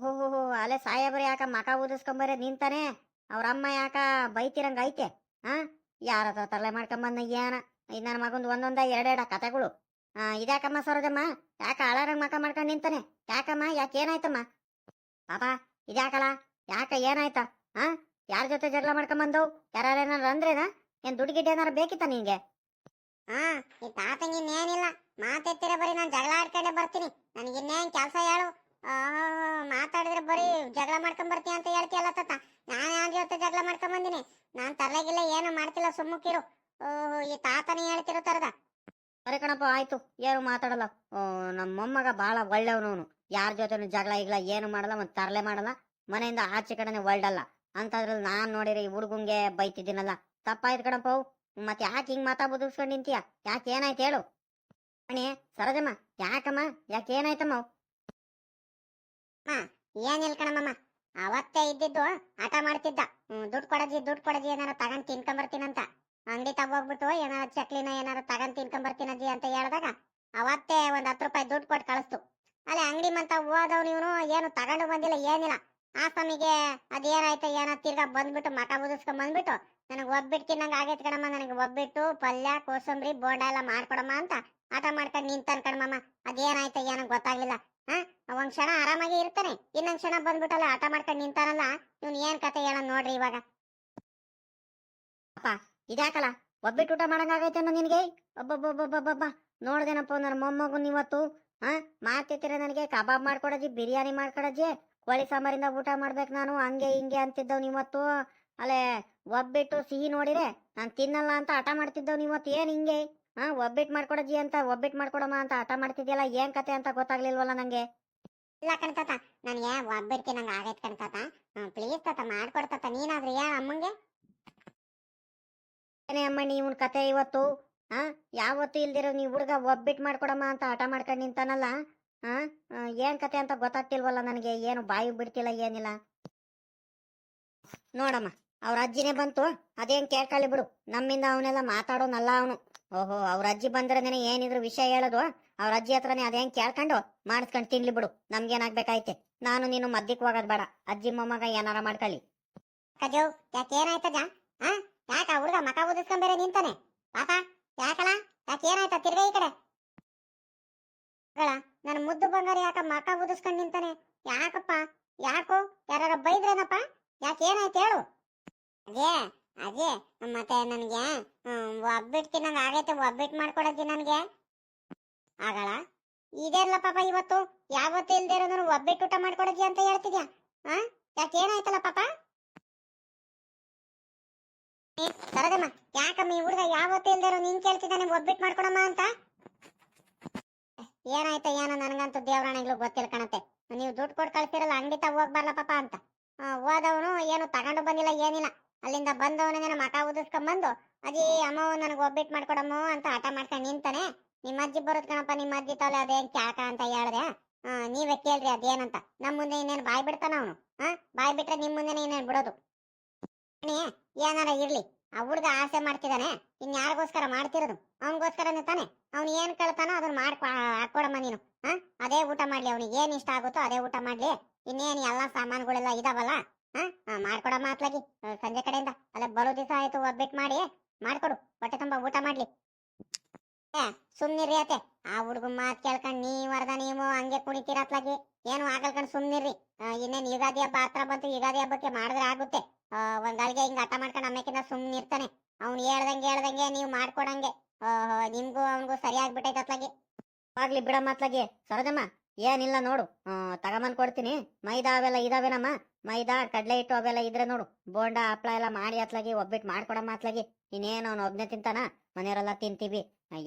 ಹೋ ಹೋ ಹೋ, ಅಲೆ ಸಾಹೇಬ್ರು ಯಾಕ ಮಕ ಊದಿಸ್ಕೊಂಬರೇ ನಿಂತಾನೆ? ಅವ್ರ ಅಮ್ಮ ಯಾಕ ಬೈತಿರಂಗ ಐತೆ? ಹಾ ಯಾರ ಹತ್ರ ತರಲೆ ಮಾಡ್ಕೊಂಬಂದ ಏನ? ಇದು ನನ್ನ ಮಗಂದು ಒಂದೊಂದ ಎರಡೆರಡ ಕತೆಗಳು. ಆ, ಇದ್ಯಾಕಮ್ಮ ಸರೋಜಮ್ಮ? ಯಾಕ ಅಳರಂಗ್ ಮಕ ಮಾಡ್ಕೊಂಡ್ ನಿಂತಾನೆ? ಯಾಕಮ್ಮ? ಯಾಕೆ ಏನಾಯ್ತಮ್ಮ? ಪಾಪ ಇದ್ಯಾಕಲ ಯಾಕ ಏನಾಯ್ತ? ಹಾ ಯಾರ ಜೊತೆ ಜಗಳ ಮಾಡ್ಕೊಂಬಂದವು? ಯಾರೇನಾರ ಅಂದ್ರೇನಾ? ಏನ್ ದುಡ್ಡು ಗಿಡ್ಡ ಏನಾರ ಬೇಕಿತ್ತ ನಿಂಗೆ? ಹಾ ಈ ತಾತಂಗೆ ಇನ್ನೇನಿಲ್ಲ ಮಾತೆತ್ತಿರ ಬರೀ ನಾನು ಜಗಳ ಆಡ್ಕೊಂಡೆ ಬರ್ತೀನಿ. ನನಗೆ ಇನ್ನೇನ್ ಕೆಲಸ ಹೇಳು. ಆ, ಮಾತಾಡಿದ್ರೆ ಬರೀ ಜಗಳ ಮಾಡ್ಕೊಂಡ್ ಬರ್ತೀನಿ ಅಂತ ಹೇಳ್ತೀಯಲ್ಲ ತಾತ. ನಾನು ಯಾರ ಜೊತೆ ಜಗಳ ಮಾಡ್ಕೊಂಡ್ ಬಂದಿನಿ ನಾನ್ ತಲೆಗಿಲ್ಲ ಏನು ಮಾಡ್ತಿಲ್ಲ ಸುಮ್ಮಕ್ಕಿರು ಈ ತಾತನೇ ಹೇಳ್ತಿರೋ ತರದ ಸರಿ ಕಣಪ್ಪ ಆಯ್ತು. ಏನು ಮಾತಾಡಲ್ಲ. ಓ ನಮ್ಮ ಮೊಮ್ಮಗ ಬಾಳ ಒಳ್ಳೆಯವನು ಯಾರ ಜೊತೆ ಜಗಳ ಇಗ್ಲ ಏನು ಮಾಡಲ್ಲ ಮತ್ತೆ ತರಲೆ ಮಾಡಲ್ಲ. ಮನೆಯಿಂದ ಆಚೆ ಕಡೆನೆ ಒಳ್ಡಲ್ಲ ಅಂತದ್ರಲ್ಲಿ ನಾನ್ ನೋಡಿರಿ ಈ ಹುಡುಗಂಗೆ ಬೈತಿದ್ದೀನಲ್ಲ. ತಪ್ಪಾಯ್ತು ಕಣಪ್ಪ ಮತ್ತೆ ಯಾಕೆ ಹಿಂಗ್ ಮಾತಾ ಬದುಕ್ಸ್ಕೊಂಡ್ ನಿಂತೀಯ? ಯಾಕೆ ಏನಾಯ್ತು ಹೇಳು. ಅಣಿ ಸರೋಜಮ್ಮ, ಯಾಕಮ್ಮ? ಯಾಕೆ ಏನಾಯ್ತಮ್ಮ ಏನಿಲ್ಲ ಕಣಮ್ಮ ಅವತ್ತೇ ಇದ್ದಿದ್ದು ಆಟ ಮಾಡ್ತಿದ್ದ. ದುಡ್ಡು ಕೊಡಜಿ ದುಡ್ಡು ಕೊಡಜಿ ಏನಾರ ತಗೊಂಡ್ ತಿನ್ಕೊಂಬರ್ತೀನಂತ. ಅಂಗಡಿ ತಗೋಗ್ಬಿಟ್ಟು ಏನಾರ ಚಕ್ಲಿನ ಏನಾರ ತಗೊಂಡ್ ತಿನ್ಕೊಂಬರ್ತೀನಜ್ಜಿ ಅಂತ ಹೇಳಿದಾಗ ಅವತ್ತೇ ಒಂದ್ ಹತ್ತು ರೂಪಾಯಿ ದುಡ್ಡು ಕೊಟ್ಟು ಕಳಿಸ್ತು. ಅಲ್ಲೇ ಅಂಗಡಿ ಮಂತ ಹೋದವ್ನು ಇವನು ಏನು ತಗೊಂಡು ಬಂದಿಲ್ಲ, ಏನಿಲ್ಲ. ಆ ಸ್ವಾಮಿಗೆ ಅದೇನಾಯ್ತು, ಏನೋ ತಿರ್ಗಾ ಬಂದ್ಬಿಟ್ಟು ಮಕ ಬುದಿಸ್ಕೊಂಡ್ ಬಂದ್ಬಿಟ್ಟು ನನಗೆ ಒಬ್ಬಿಟ್ಟು ತಿನ್ನಂಗ ಆಗೈತೆ ಕಣಮ್ಮ, ನನಗೆ ಒಬ್ಬಿಟ್ಟು ಪಲ್ಯ, ಕೋಸಂಬರಿ, ಬೋಂಡ ಎಲ್ಲ ಮಾಡ್ಕೊಡಮ್ಮ ಅಂತ ಆಟ ಮಾಡ್ಕೊಂಡು ನಿಂತಾನ ಕಣಮ್ಮ ಅದೇನಾಯ್ತು, ಏನೋ ಗೊತ್ತಾಗ್ಲಿಲ್ಲ. ಹಾ, ಒಂದ್ ಕ್ಷಣ ಆರಾಮಾಗಿ ಇರ್ತಾನೆ, ಇನ್ನೊಂದ್ ಕ್ಷಣ ಬಂದ್ಬಿಟ್ಟಲ್ಲ ಆಟ ಮಾಡ್ಕೊಂಡು ನಿಂತಾನಲ್ಲ, ಇವ್ನು ಏನ್ ಕತೆ ಹೇಳ ನೋಡ್ರಿ ಇವಾಗ. ಅಪ್ಪ ಇದಾಕಲ್ಲ ಒಬ್ಬಿಟ್ಟು ಊಟ ಮಾಡಂಗಾಗೈತೇನೋ ನಿನಗೆ? ಒಬ್ಬೊಬ್ಬೊಬ್ಬೊಬ್ಬೊಬ್ಬ ನೋಡ್ದೇನಪ್ಪ ನನ್ನ ಮೊಮ್ಮಗನ್ ಇವತ್ತು, ಹಾ ಮಾಡ್ತಿರ್ತೀರ ನನಗೆ ಕಬಾಬ್ ಮಾಡ್ಕೊಡಜಿ ಬಿರಿಯಾನಿ ಮಾಡ್ಕೊಡಜಿ ಕೋಳಿ ಸಾಂಬಾರಿಂದ ಊಟ ಮಾಡ್ಬೇಕು ನಾನು ಹಂಗೆ ಹಿಂಗೆ ಅಂತಿದ್ದವ್ ಇವತ್ತು ಅಲ್ಲೇ ಒಬ್ಬಿಟ್ಟು ಸಿಹಿ ನೋಡಿರೆ ನಾನು ತಿನ್ನಲ್ಲ ಅಂತ ಹಠ ಮಾಡ್ತಿದ್ದವ್ ಇವತ್ತು ಏನು ಹಿಂಗೆ? ಹಾಂ ಒಬ್ಬಿಟ್ಟು ಮಾಡ್ಕೊಡಜಿ ಅಂತ ಒಬ್ಬಿಟ್ಟು ಮಾಡ್ಕೊಡಮ್ಮ ಅಂತ ಹಠ ಮಾಡ್ತಿದ್ಯಲ್ಲ ಏನು ಕತೆ ಅಂತ ಗೊತ್ತಾಗ್ಲಿಲ್ವಲ್ಲ ನನಗೆ ಇಲ್ಲ ಕಣ್ತಾತ ನನಗೆ ಒಬ್ಬಿಟ್ಟು ನಂಗೆ ಆಗೈತ್ ಕಣ್ತಾತ ಪ್ಲೀಸ್ ತಾತ ಮಾಡ್ಕೊಡ್ತಾತ ನೀನಾದ್ರೂ ಯಾ ಅಮ್ಮಂಗೆ? ಏನೇ ಅಮ್ಮ ನೀವನ್ ಕತೆ ಇವತ್ತು? ಹಾ ಯಾವತ್ತು ಇಲ್ದಿರೋ ನೀವು ಹುಡುಗ ಒಬ್ಬಿಟ್ಟು ಮಾಡ್ಕೊಡಮ್ಮ ಅಂತ ಹಠ ಮಾಡ್ಕೊಂಡು ನಿಂತಾನಲ್ಲ? ಆ, ಏನ್ ಕತೆ ಅಂತ ಗೊತ್ತಾಗ್ತಿಲ್ವಲ್ಲ ನನಗೆ? ಏನು ಬಾಯಿ ಬಿಡ್ತಿಲ್ಲ ಏನಿಲ್ಲ. ನೋಡಮ್ಮ ಅವ್ರ ಅಜ್ಜಿನೇ ಬಂತು. ಅದೇನ್ ಕೇಳ್ಕೊಳ್ಳಿ ಬಿಡು. ನಮ್ಮಿಂದ ಅವನೆಲ್ಲ ಮಾತಾಡೋನಲ್ಲ ಅವನು. ಓಹೋ ಅವ್ರ ಅಜ್ಜಿ ಬಂದ್ರೆ ಏನಿದ್ರು ವಿಷಯ ಹೇಳೋದು? ಅವ್ರ ಅಜ್ಜಿ ಹತ್ರನೇ ಅದೇನ್ ಕೇಳ್ಕೊಂಡು? ಮಾಡಿಸ್ಕೊಂಡು ತಿನ್ಲಿ ಬಿಡು. ನಮ್ಗೇನಾಗ್ಬೇಕಾಯ್ತೆ? ನಾನು ನೀನು ಮದ್ಯಕ್ಕೆ ಹೋಗೋದ್ ಬೇಡ. ಅಜ್ಜಿ ಮೊಮ್ಮಗ ಏನಾರ ಮಾಡ್ಕೊಳ್ಳಿ. ಕಜೋ ಯಾಕೆ ಏನಾಯ್ತದ? ಹಾ ಯಾಕ ಹುಡುಗ ಮಕ ಉದಿಸ್ಕೊಂಡ್ ಬೇರೆ ನಿಂತಾನೆ? ಪಾಪ ಯಾಕಲ್ಲ ಯಾಕೆ ಏನಾಯ್ತ? ತಿರ್ಗ ಈ ಕಡೆ. ಮಗಳ, ನನ್ನ ಮುದ್ದು ಬಂಗಾರ ಯಾಕ ಮಕ ಉದಿಸ್ಕೊಂಡು ನಿಂತಾನೆ? ಯಾಕಪ್ಪ? ಯಾಕೋ? ಯಾರ ಬೈದ್ರೇನಪ್ಪ? ಯಾಕೆ ಏನಾಯ್ತು ಹೇಳು? ಅದೇ ಅದೇ ಮತ್ತೆ ನನಗೆ ಒಬ್ಬಿಟ್ಟು ತಿನ್ನಂಗ ಆಗೈತೆ ಒಬ್ಬಿಟ್ಟು ಮಾಡ್ಕೊಡತ್ತಿ ನನಗೆ. ಆಗಲ್ಲ. ಇದೆಲ್ಲ ಪಾಪ ಇವತ್ತು. ಯಾವತ್ತು ಇಲ್ದೇ ಇರೋದನ್ನು ಒಬ್ಬಿಟ್ಟು ಊಟ ಮಾಡ್ಕೊಡತ್ತಿ ಅಂತ ಹೇಳ್ತಿದ್ಯಾ? ಹಾ ಯಾಕೆ ಏನಾಯ್ತಲ್ಲ ಪಾಪ? ಸರದಮ್ಮ ಯಾಕಮ್ಮ ಈ ಹುಡುಗ ಯಾವತ್ತೂ ಇರೋ ನೀನ್ ಕೇಳ್ತಿದ್ದಾನೆ ಒಬ್ಬಿಟ್ಟು ಮಾಡ್ಕೊಡಮ್ಮ ಅಂತ? ಏನಾಯ್ತ ಏನೋ ನನಗಂತೂ ದೇವರಾಣಿಗಳು ಗೊತ್ತಿಲ್ಲ ಕಣತೆ. ನೀವು ದುಡ್ಡು ಕೊಟ್ಟು ಕಳ್ಸಿರಲ್ಲ ಹೋಗ್ ಹೋಗ್ಬಾರ್ಲ ಪಾಪ ಅಂತ. ಹೋದವನು ಏನು ತಗೊಂಡು ಬಂದಿಲ್ಲ, ಏನಿಲ್ಲ. ಅಲ್ಲಿಂದ ಬಂದವನಿಗೆ ಮಠ ಉದಿಸ್ಕೊಂಬಂದು ಅದೇ ಅಮ್ಮ ನನಗೆ ಒಬ್ಬಿಟ್ಟು ಮಾಡ್ಕೊಡಮ್ಮ ಅಂತ ಹಠ ಮಾಡ್ಕೊಂಡು ನಿಂತಾನೆ, ನಿಮ್ಮ ಅಜ್ಜಿ ಬರೋದ್ ಕಣಪ್ಪ, ನಿಮ್ಮ ಅಜ್ಜಿ ತಲೆ ಅದೇನ್ ಕ್ಯಾಕ ಅಂತ ಹೇಳ್ದೆ. ನೀವೇ ಕೇಳ್ರಿ ಅದೇನಂತ. ನಮ್ಮ ಮುಂದೆ ಇನ್ನೇನು ಬಾಯ್ ಬಿಡ್ತಾನ ಅವನು ಹಾ ಬಾಯ್ ಬಿಟ್ರೆ ನಿಮ್ಮ ಮುಂದೆನೇ ಇನ್ನೇನು ಬಿಡೋದು. ಏನಾರ ಇರ್ಲಿ. ಆ ಹುಡುಗ ಆಸೆ ಮಾಡ್ತಿದ್ದಾನೆ ಇನ್ ಯಾರಿಗೋಸ್ಕರ ಮಾಡ್ತಿರೋದು? ಅವನಿಗೋಸ್ಕರನೇ ತಾನೆ? ಅವ್ನು ಏನ್ ಕೇಳ್ತಾನೋ ಅದನ್ನ ಮಾಡ್ಕೊ ಹಾಕೊಡಮ್ಮ ನೀನು. ಹಾ ಅದೇ ಊಟ ಮಾಡ್ಲಿ, ಅವ್ನಿಗೆ ಏನ್ ಇಷ್ಟ ಆಗುತ್ತೋ ಅದೇ ಊಟ ಮಾಡ್ಲಿ. ಇನ್ನೇನ್ ಎಲ್ಲಾ ಸಾಮಾನುಗಳೆಲ್ಲ ಇದಾವಲ್ಲ ಹಾ ಮಾಡ್ಕೊಡಮ್ಮ ಅತ್ಲಾಗಿ. ಸಂಜೆ ಕಡೆಯಿಂದ. ಅಲ್ಲ ಬರೋ ದಿವಸ ಆಯ್ತು, ಒಬ್ಬಿಟ್ ಮಾಡಿ, ಮಾಡ್ಕೊಡು. ಹೊಟ್ಟೆ ತುಂಬಾ ಊಟ ಮಾಡ್ಲಿ. ಸುಮ್ನಿರ್ರಿ ಅತ್ತೆ. ಆ ಹುಡುಗ ಮಾತ್ ಕೇಳ್ಕೊಂಡ್ ನೀವ್ ಅರ್ಧ ನೀವು ಹಂಗೆ ಕುಣಿತೀರ ಅತ್ಲಾಗಿ. ಏನು ಆಗಲ್ಕಂಡ್ ಸುಮ್ನಿರ್ರಿ ಇನ್ನೇನ್ ಯುಗಾದಿ ಹಬ್ಬ ಹತ್ರ ಬಂತು, ಯುಗಾದಿ ಹಬ್ಬಕ್ಕೆ ಮಾಡಿದ್ರೆ ಆಗುತ್ತೆ. ಒಂದ್ ಗಾಳಿಗೆ ಹಿಂಗ್ ಹಠ ಮಾಡ್ಕೊಂಡು ಅಮ್ಮಕ್ಕಿಂತ ಸುಮ್ನೆ ಇರ್ತಾನೆ. ಅವ್ನು ಹೇಳ್ದಂಗೆ ಹೇಳ್ದಂಗೆ ನೀವು ಮಾಡ್ಕೊಡಂಗೆ. ನಿಮ್ಗೂ ಅವನಿಗೂ ಸರಿಯಾಗ್ಬಿಟ್ಟೈತೆ ಅತ್ಲಾಗಿ. ಆಗ್ಲಿ ಬಿಡಮ್ಮ ಅತ್ಲಾಗಿ. ಸರೋಜಮ್ಮ, ಏನಿಲ್ಲ ನೋಡು. ತಗೊಂಬಂದ್ ಕೊಡ್ತೀನಿ. ಮೈದಾ ಅವೆಲ್ಲ ಇದಾವೇನಮ್ಮ? ಮೈದಾ, ಕಡ್ಲೆ ಹಿಟ್ಟು ಅವೆಲ್ಲ ಇದ್ರೆ ನೋಡು. ಬೋಂಡ, ಹಪ್ಳ ಎಲ್ಲ ಮಾಡಿ ಅತ್ಲಾಗಿ ಒಬ್ಬಿಟ್ಟು ಮಾಡ್ಕೊಡಮ್ಮ ಅತ್ಲಾಗಿ. ಇನ್ನೇನು ಅವ್ನು ಒಬ್ನೇ ತಿಂತಾನ? ಮನೆಯವರೆಲ್ಲ ತಿಂತೀವಿ.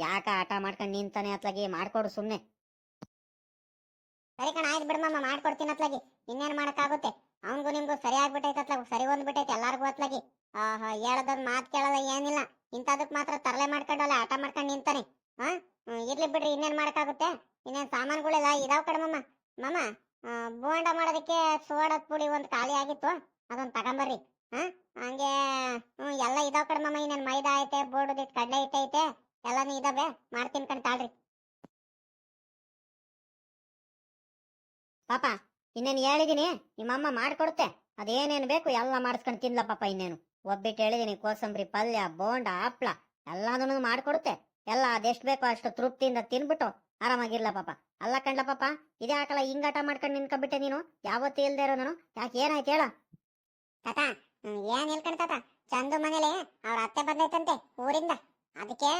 ಯಾಕ ಆಟ ಮಾಡ್ಕೊಂಡು ನಿಂತಾನೆ ಅತ್ಲಾಗಿ? ಮಾಡ್ಕೊಡು ಸುಮ್ನೆ. ಸರಿ ಕಣ, ಆಯ್ತು ಬಿಡಮ್ಮ ಮಾಡ್ಕೊಡ್ತೀನಿ ಅತ್ಲಾಗಿ. ಇನ್ನೇನ್ ಮಾಡಕ್ಕಾಗುತ್ತೆ? ಅವನಿಗೂ ನಿಮ್ಗೂ ಸರಿ ಆಗ್ಬಿಟ್ಟೈತಲ್ಲ ಸರಿ ಬಂದ್ಬಿಟ್ಟೈತೆ ಎಲ್ಲಾರ್ಗು ಹೊತ್ಲಾಗಿ. ಆಹಾ, ಹೇಳದೊಂದ್ ಮಾತ್ ಕೇಳಲ್ಲ ಏನಿಲ್ಲ. ಇಂಥದಕ್ ಮಾತ್ರ ತರಲೆ ಮಾಡ್ಕೊಂಡಲ್ಲ ಆಟ ಮಾಡ್ಕೊಂಡು ನಿಂತಾನೆ ಹಾ ಇರ್ಲಿ ಬಿಡ್ರಿ, ಇನ್ನೇನ್ ಮಾಡಕ್ಕಾಗುತ್ತೆ? ಇನ್ನೇನ್ ಸಾಮಾನುಗಳೆಲ್ಲ ಇದಾವ್ ಕಡೆ ಮಮ್ಮ ಬೋಂಡ ಮಾಡೋದಕ್ಕೆ ಸೋಡದ ಪುಡಿ ಒಂದ್ ಖಾಲಿ ಆಗಿತ್ತು, ಅದೊಂದ್ ತಗೊಂಬರ್ರಿ. ಹಾ ಹಂಗೆ, ಹ್ಮ್, ಎಲ್ಲ ಇದಾವ್ ಮಮ್ಮ ಇನ್ನೇನ್ ಮೈದಾ ಐತೆ ಬೋರ್ಡದಿಟ್ಟು ಕಡ್ಲೆ ಹಿಟ್ಟು ಐತೆ, ಎಲ್ಲಾನು ಇದಾವೆ, ಮಾಡ್ತೀನಿ ಕಣ್ ತಾಳ್ರಿ. ಪಾಪ ಇನ್ನೇನು ಹೇಳಿದೀನಿ, ನಿಮ್ಮಮ್ಮ ಮಾಡ್ಕೊಡುತ್ತೆ. ಅದೇನೇನು ಬೇಕು ಎಲ್ಲ ಮಾಡಿಸ್ಕೊಂಡು ತಿನ್ಲ ಪಾಪ ಇನ್ನೇನು. ಒಬ್ಬಿಟ್ಟು ಹೇಳಿದೀನಿ, ಕೋಸಂಬರಿ, ಪಲ್ಯ, ಬೋಂಡ, ಹಪ್ಳ ಎಲ್ಲದನ್ನು ಮಾಡ್ಕೊಡುತ್ತೆ. ಎಲ್ಲ ಅದೆಷ್ಟು ಬೇಕೋ ಅಷ್ಟು ತೃಪ್ತಿಯಿಂದ ತಿನ್ಬಿಟ್ಟು ಆರಾಮಾಗಿರ್ಲ ಪಾಪ. ಅಲ್ಲ ಕಂಡ್ಲ ಪಾಪ, ಇದೇ ಹಾಕಲ್ಲ ಹಿಂಗಾಟ ಮಾಡ್ಕೊಂಡು ನಿನ್ಕೊಂಡ್ಬಿಟ್ಟೆ ನೀನು? ಯಾವತ್ತೂ ಇಲ್ದೇ ಇರೋ ನಾನು? ಯಾಕೆ ಏನಾಯ್ತು ಹೇಳ. ತಾತ ಏನ್ ಹೇಳ್ಕೊಂಡ್ ತಾತ? ಚಂದು ಮನೇಲಿ ಅವ್ರ ಅತ್ತೆ ಬಂದೈತಂತೆ ಊರಿಂದ. ಅದಕ್ಕೆ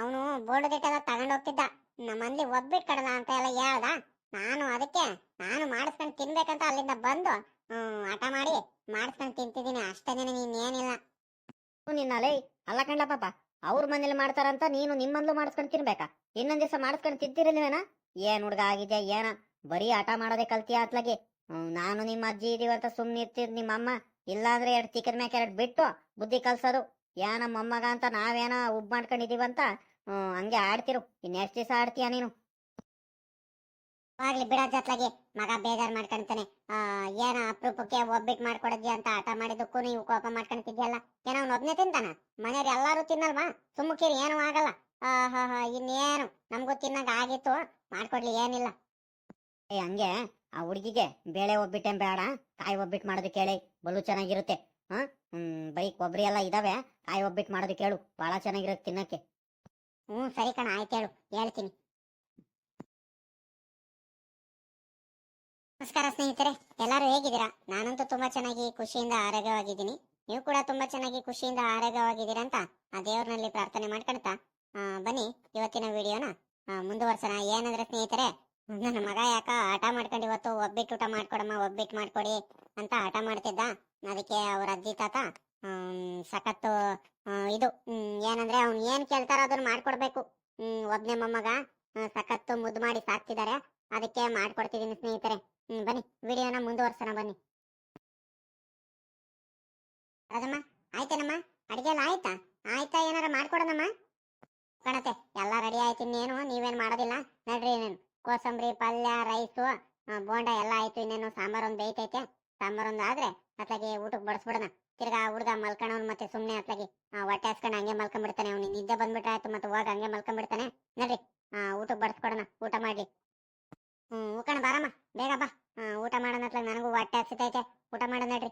ಅವನು ಬೋರ್ಡದಿಟ್ಟೆಲ್ಲ ತಗೊಂಡ್ ತಗೊಂಡೋಗ್ತಿದ್ದ. ನಮ್ಮಲ್ಲಿ ಒಬ್ಬಿಟ್ ಕಡಲ ಅಂತ ಎಲ್ಲ ಹೇಳ್ದ. ನಾನು ಅದಕ್ಕೆ, ನಾನು ಮಾಡಿಸ್ಕೊಂಡು ತಿನ್ಬೇಕಂತ ಅಲ್ಲಿಂದ ಬಂದು ಹಠ ಮಾಡಿ ಮಾಡಿಸ್ಕೊಂಡು ತಿಂತಿದ್ದೀನಿ. ಅಷ್ಟೇ ನೀನ್ ಏನಿಲ್ಲ. ನಿನ್ನಲೇ ಅಲ್ಲ ಕಂಡ ಪಾಪ, ಅವ್ರ ಮನೇಲಿ ಮಾಡ್ತಾರಂತ ನೀನು ನಿಮ್ಮಂದ್ಲು ಮಾಡಿಸ್ಕೊಂಡು ತಿನ್ಬೇಕಾ? ಇನ್ನೊಂದ್ ದಿವಸ ಮಾಡಿಸ್ಕೊಂಡು ತಿಂತಿರಲಿವೇನ ಏನ್ ಹುಡ್ಗ ಆಗಿದೆ ಏನ? ಬರೀ ಆಟ ಮಾಡೋದೇ ಕಲ್ತಿಯ ಅತ್ಲಾಗಿ? ನಾನು ನಿಮ್ಮ ಅಜ್ಜಿ ಇದೀವಂತ ಸುಮ್ನೆ ಇರ್ತಿದ್ ನಿಮ್ಮ ಅಮ್ಮ ಇಲ್ಲಾಂದ್ರೆ ಎರಡು ಚಿಕನ್ ಮ್ಯಾಕ್ ಎರಡು ಬಿಟ್ಟು ಬುದ್ಧಿ ಕಲ್ಸೋದು. ಏನ ಮೊಮ್ಮಗ ಅಂತ ನಾವೇನ ಉಬ್ ಮಾಡ್ಕೊಂಡಿದೀವಂತ? ಹಂಗೆ ಆಡ್ತಿರು. ಇನ್ನೆಷ್ಟ್ ದಿವಸ ಆಡ್ತೀಯ ನೀನು? ಆಗ್ಲಿ ಬಿಡೋ ಜತ್ಲಾಗಿ ಮಗ ಬೇಜಾರ್ ಮಾಡ್ಕೊಂತಾನೆ. ಆ ಏನ ಅಪರೂಪಕ್ಕೆ ಒಬ್ಬಿಟ್ಟು ಮಾಡ್ಕೊಡದ್ಯ ಅಂತ ಆಟ ಮಾಡಿದಕ್ಕೂ ನೀವು ಕೋಪ ಮಾಡ್ಕೊಂತಿದ್ಯಲ್ಲ? ಏನೋ ಅವ್ನ ಒಬ್ನೇ ತಿಂತಾನ? ಮನೆಯವ್ರು ಎಲ್ಲಾರು ತಿನ್ನಲ್ವಾ? ಸುಮ್ಮಕಿರಿ ಏನೂ ಆಗಲ್ಲ. ಆ ಹಾ ಹಾ ಇನ್ನೇನು? ನಮಗೂ ತಿನ್ನಂಗ ಆಗಿತ್ತು. ಮಾಡ್ಕೊಡ್ಲಿ ಏನಿಲ್ಲ. ಏ ಹಂಗೆ? ಆ ಹುಡುಗಿಗೆ ಬೇಳೆ ಒಬ್ಬಿಟ್ಟೆ ಬೇಡ. ಕಾಯಿ ಒಬ್ಬಿಟ್ಟು ಮಾಡೋದು ಕೇಳಿ ಬಲು ಚೆನ್ನಾಗಿರುತ್ತೆ. ಹಾ ಹ್ಮ್ ಬರೀ ಕೊಬ್ಬರಿ ಎಲ್ಲ ಇದಾವೆ. ಕಾಯಿ ಒಬ್ಬಿಟ್ಟು ಮಾಡೋದು ಕೇಳು ಬಹಳ ಚೆನ್ನಾಗಿರುತ್ತೆ ತಿನ್ನಕ್ಕೆ. ಹ್ಞೂ ಸರಿ ಕಣ ಆಯ್ತು ಹೇಳು. ಹೇಳ್ತೀನಿ. ನಮಸ್ಕಾರ ಸ್ನೇಹಿತರೆ, ಎಲ್ಲರೂ ಹೇಗಿದ್ದೀರಾ? ನಾನಂತೂ ತುಂಬಾ ಚೆನ್ನಾಗಿ ಖುಷಿಯಿಂದ ಆರೋಗ್ಯವಾಗಿದ್ದೀನಿ. ನೀವು ಕೂಡ ತುಂಬಾ ಚೆನ್ನಾಗಿ ಖುಷಿಯಿಂದ ಆರೋಗ್ಯವಾಗಿದ್ದೀರಾ ಅಂತ ಆ ದೇವ್ರನಲ್ಲಿ ಪ್ರಾರ್ಥನೆ ಮಾಡ್ಕೊಳ್ತಾ ಬನ್ನಿ ಇವತ್ತಿನ ವಿಡಿಯೋನ ಮುಂದುವರ್ಸೋಣ. ಏನಂದ್ರೆ ಸ್ನೇಹಿತರೆ, ನನ್ನ ಮಗ ಯಾಕ ಆಟ ಮಾಡ್ಕೊಂಡು ಇವತ್ತು ಒಬ್ಬಿಟ್ಟು ಊಟ ಮಾಡ್ಕೊಡಮ್ಮ, ಒಬ್ಬಿಟ್ಟು ಮಾಡ್ಕೊಡಿ ಅಂತ ಆಟ ಮಾಡ್ತಿದ್ದ. ಅದಕ್ಕೆ ಅವ್ರ ಅಜ್ಜಿ, ತಾತ ಸಖತ್ತು ಇದು ಏನಂದ್ರೆ ಅವ್ನು ಏನ್ ಕೇಳ್ತಾರೋ ಅದನ್ನ ಮಾಡ್ಕೊಡ್ಬೇಕು. ಒಬ್ನೇ ಮೊಮ್ಮಗ ಸಖತ್ತು ಮುದ್ದು ಮಾಡಿ ಸಾಕ್ತಿದ್ದಾರೆ. ಅದಕ್ಕೆ ಮಾಡ್ಕೊಡ್ತಿದ್ದೀನಿ ಸ್ನೇಹಿತರೆ. ಬನ್ನಿ. ವಿಡಿಯೋನ ಮುಂದುವರ್ಸೋಣ, ಬನ್ನಿ. ರಾಜಮ್ಮ, ಆಯ್ತೇನಮ್ಮ? ಅಡಿಗೆ ಎಲ್ಲ ಆಯ್ತಾ? ಆಯ್ತಾ, ಏನಾರ ಮಾಡ್ಕೊಡೋಣಮ್ಮ? ಕಣತೆ, ಎಲ್ಲ ರೆಡಿ ಆಯ್ತು ಇನ್ನೇನು, ನೀವೇನ್ ಮಾಡೋದಿಲ್ಲ. ನಡ್ರಿ ಇನ್ನೇನು. ಕೋಸಂಬರಿ, ಪಲ್ಯ, ರೈಸು ಬೋಂಡ ಎಲ್ಲ ಆಯ್ತು ಇನ್ನೇನು, ಸಾಂಬಾರ್ ಒಂದು ಬೇಯ್ತೈತೆ. ಸಾಂಬಾರ್ ಒಂದ್ ಆದ್ರೆ ಅತ್ಲಾಗೆ ಊಟಕ್ಕೆ ಬಡಿಸ್ಬಿಡೋಣ. ತಿರ್ಗಾ ಹುಡ್ಗ ಮಲ್ಕಣವನ್ ಮತ್ತೆ ಸುಮ್ನೆ ಅತ್ಲಾಗಿ ಹೊಟ್ಟೆ ಹಸ್ಕೊಂಡು ಹಂಗೆ ಮಲ್ಕೊಂಡ್ಬಿಡ್ತಾನೆ ಅವ್ನಿಗೆ. ನಿದ್ದೆ ಬಂದ್ಬಿಟ್ರೆ ಆಯ್ತು ಮತ್ತೆ ಹೋಗಿ ಹಂಗೆ ಮಲ್ಕೊಂಡ್ಬಿಡ್ತಾನೆ ನಡ್ರಿ ಊಟಕ್ಕೆ ಬಡಿಸ್ಕೊಡೋಣ. ಊಟ ಮಾಡ್ಲಿ. ಹ್ಮ್ ಊಕಣ ಬಾರಮ್ಮ ಬೇಗ ಬಾ. ಊಟ ಮಾಡೋಣ ನನಗೂ ಹೊಟ್ಟೆ ಹಸಿತೈತೆ ಊಟ ಮಾಡೋಣ ನಡ್ರಿ.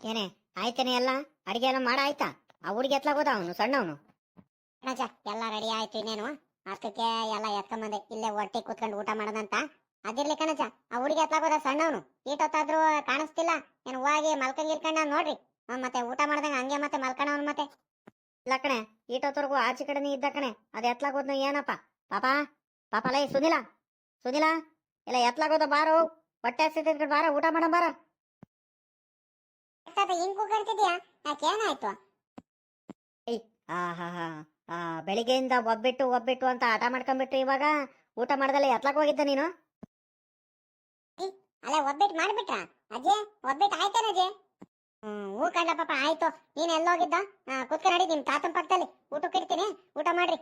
ಏನೇ ಆಯ್ತೇನೆ ಎಲ್ಲ? ಅಡಿಗೆ ಎಲ್ಲ ಮಾಡ ಆಯ್ತಾ? ಆ ಹುಡುಗಿ ಎತ್ಲಾಗೋದ ಅವನು ಸಣ್ಣವನು? ಕಣಜ ಎಲ್ಲ ರೆಡಿ ಆಯ್ತು ಇನ್ನೇನು? ಅಷ್ಟಕ್ಕೆ ಎಲ್ಲ ಎತ್ಕೊಂಬಂದೆ ಇಲ್ಲೇ ಹೊಟ್ಟೆ ಕೂತ್ಕೊಂಡು ಊಟ ಮಾಡೋದಂತ ಅದಿರ್ಲಿ ಕಣಜ ಆ ಹುಡುಗಿ ಎತ್ಲಾಗೋದ ಸಣ್ಣವನು. ಈಟೊತ್ತಾದ್ರೂ ಕಾಣಿಸ್ತಿಲ್ಲ. ಏನು ಹೋಗಿ ಮಲ್ಕೊಂಡ್ ನೋಡ್ರಿ. ಮತ್ತೆ ಊಟ ಮಾಡ್ದಂಗ ಹಂಗೆ ಮತ್ತೆ ಮಲ್ಕೊಂಡವನು ಮತ್ತೆ. ಇಲ್ಲ ಕಣೆ ಈಟೊತ್ತವರೆಗೂ ಆಚೆ ಕಡೆನೇ ಇದ್ದ ಕಣೆ. ಅದು ಎತ್ಲಾಗೋದ್ನು ಏನಪ್ಪ? ಪಾಪ ಪಾಪ ಲೈ ಸುನಿಲ ಸುನಿಲ ಇಲ್ಲ ಎತ್ಲಾಗೋದ ಬಾರೋ ಹೊಟ್ಟೆ ಹಸಿದ ಬಾರ ಊಟ ಮಾಡ ಬಾರ. ಹಿಂಗ್ ಕೂಗಾಡ್ತಿದ್ಯಾ ಏನಾಯ್ತು? ಹಾ ಹಾ ಆ ಬೆಳಿಗ್ಗೆಯಿಂದ ಒಬ್ಬಿಟ್ಟು ಒಬ್ಬಿಟ್ಟು ಅಂತ ಆಟ ಮಾಡ್ಕೊಂಡ್ಬಿಟ್ಟು ಇವಾಗ. ಊಟ ಮಾಡ್ದಲ್ಲ ಎತ್ಲಾಕ್ ಹೋಗಿದ್ದ ನೀನು? ಅಲ್ಲ ಒಬ್ಬಿಟ್ಟು ಮಾಡ್ಬಿಟ್ರ? ಅಜ್ಜೆ ಒಬ್ಬಿಟ್ಟು ಆಯ್ತೇನ ಹ್ಮ್ ಕಂಡ ಪಾಪ ಆಯ್ತು ನೀನ್ ಎಲ್ಲೋಗಿದ್ದ ಕುತ್ಕ ನಡಿ ನಿಮ್ ತಾತನ ಪಕ್ಕದಲ್ಲಿ ಊಟಕ್ಕೆ ಇಡ್ತೀನಿ ಊಟ ಮಾಡ್ರಿ